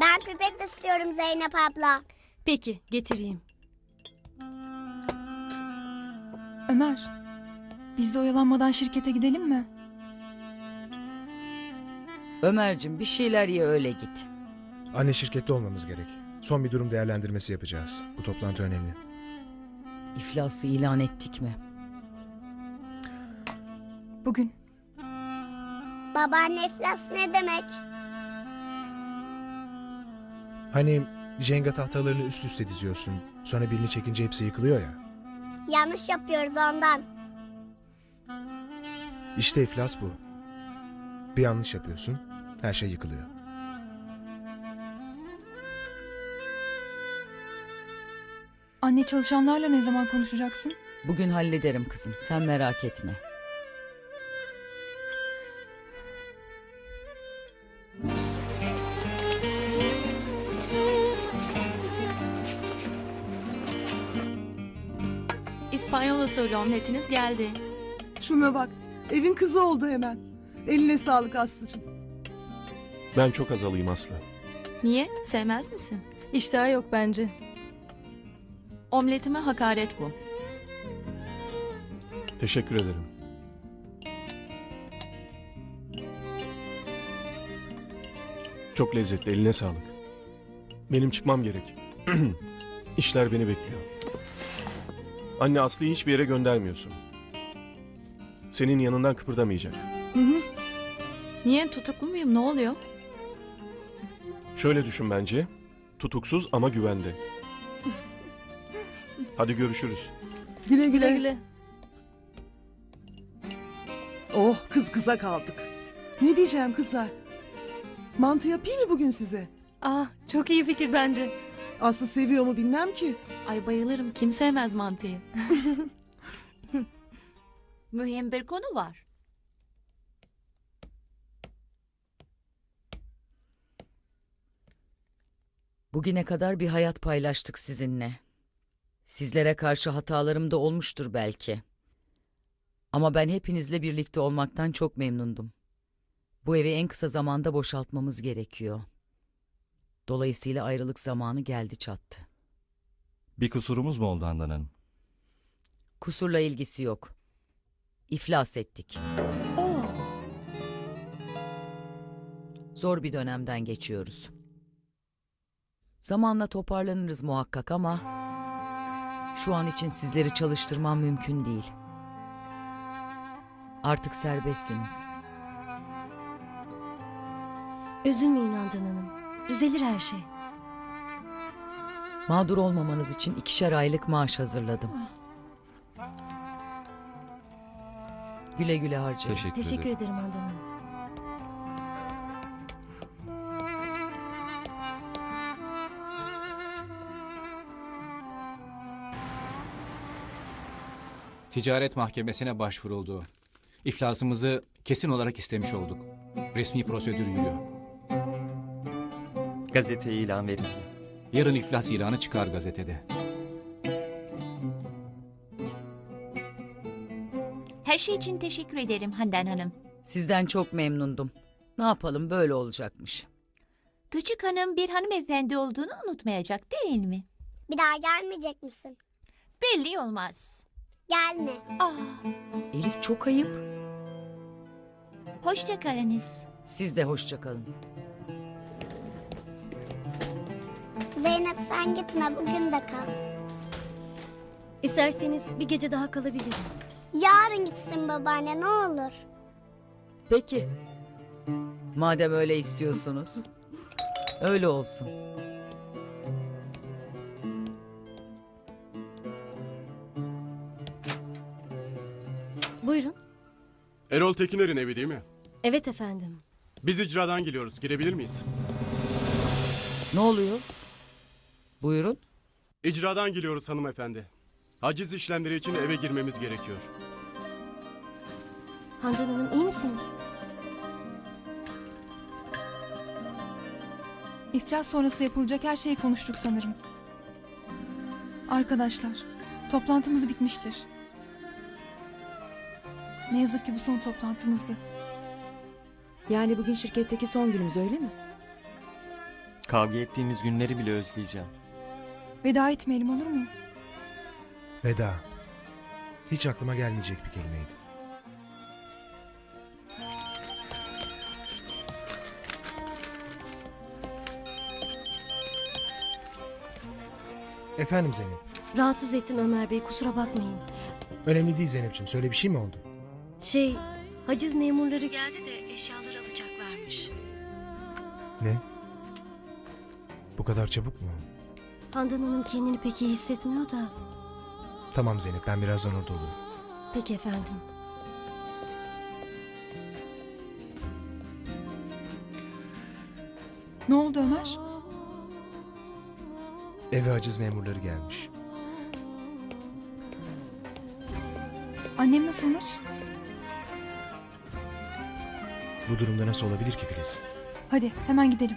Ben pipet istiyorum Zeynep abla. Peki getireyim. Ömer, biz de oyalanmadan şirkete gidelim mi? Ömer'cim bir şeyler ye öyle git. Anne şirkette olmamız gerek. Son bir durum değerlendirmesi yapacağız. Bu toplantı önemli. İflası ilan ettik mi? Bugün. Babaanne iflas ne demek? Hani Jenga tahtalarını üst üste diziyorsun. Sonra birini çekince hepsi yıkılıyor ya. Yanlış yapıyoruz ondan. İşte iflas bu. Bir yanlış yapıyorsun, her şey yıkılıyor. Anne çalışanlarla ne zaman konuşacaksın? Bugün hallederim kızım sen merak etme. İspanyol usulü omletiniz geldi. Şuna bak. Evin kızı oldu hemen. Eline sağlık Aslı'cığım. Ben çok az alayım Aslı. Niye? Sevmez misin? İştahı yok bence. Omletime hakaret bu. Teşekkür ederim. Çok lezzetli, eline sağlık. Benim çıkmam gerek. İşler beni bekliyor. Anne Aslı'yı hiçbir yere göndermiyorsun. Senin yanından kıpırdamayacak. Niye tutuklu muyum? Ne oluyor? Şöyle düşün bence. Tutuksuz ama güvende. Hadi görüşürüz. Güle güle. Güle güle. Oh kız kıza kaldık. Ne diyeceğim kızlar? Mantı yapayım mı bugün size? Ah çok iyi fikir bence. Aslı seviyor mu bilmem ki. Ay bayılırım. Kim sevmez mantıyı? Mühim bir konu var. Bugüne kadar bir hayat paylaştık sizinle. Sizlere karşı hatalarım da olmuştur belki. Ama ben hepinizle birlikte olmaktan çok memnundum. Bu evi en kısa zamanda boşaltmamız gerekiyor. Dolayısıyla ayrılık zamanı geldi çattı. Bir kusurumuz mu oldu Handan Hanım? Kusurla ilgisi yok. İflas ettik. Zor bir dönemden geçiyoruz. Zamanla toparlanırız muhakkak ama şu an için sizleri çalıştırmam mümkün değil. Artık serbestsiniz. Üzülmeyin Handan Hanım. Düzelir her şey. Mağdur olmamanız için ikişer aylık maaş hazırladım. Güle güle harcayın. Teşekkür, Teşekkür ederim. ederim Handan Hanım. Ticaret mahkemesine başvuruldu. İflasımızı kesin olarak istemiş olduk. Resmi prosedür yürüyor. Gazeteye ilan verildi. Yarın iflas ilanı çıkar gazetede. Her şey için teşekkür ederim Handan Hanım. Sizden çok memnundum. Ne yapalım böyle olacakmış. Küçük hanım bir hanımefendi olduğunu unutmayacak değil mi? Bir daha gelmeyecek misin? Belli olmaz. Gelme. Ah, Elif çok ayıp. hoşça kalınız. Siz de hoşça kalın. Sen gitme bugün de kal. İsterseniz bir gece daha kalabilirim. Yarın gitsin babaanne ne olur. Peki. Madem öyle istiyorsunuz. Öyle olsun. Buyurun. Erol Tekiner'in evi değil mi? Evet efendim. Biz icradan geliyoruz. Girebilir miyiz? Ne oluyor? Buyurun. İcradan geliyoruz hanımefendi. Haciz işlemleri için eve girmemiz gerekiyor. Handan Hanım iyi misiniz? İflas sonrası yapılacak her şeyi konuştuk sanırım. Arkadaşlar, toplantımız bitmiştir. Ne yazık ki bu son toplantımızdı. Yani bugün şirketteki son günümüz öyle mi? Kavga ettiğimiz günleri bile özleyeceğim. Veda etmeyelim olur mu? Veda. Hiç aklıma gelmeyecek bir kelimeydi. Efendim Zeynep. Rahatsız ettim Ömer Bey kusura bakmayın. Önemli değil Zeynep'ciğim. Söyle bir şey mi oldu? Şey haciz memurları geldi de eşyaları alacaklarmış. Ne? Bu kadar çabuk mu? Handan Hanım kendini pek iyi hissetmiyor da. Tamam Zeynep ben birazdan orada olurum. Peki efendim. Ne oldu Ömer? Eve haciz memurları gelmiş. Annem nasılmış? Bu durumda nasıl olabilir ki Filiz? Hadi hemen gidelim.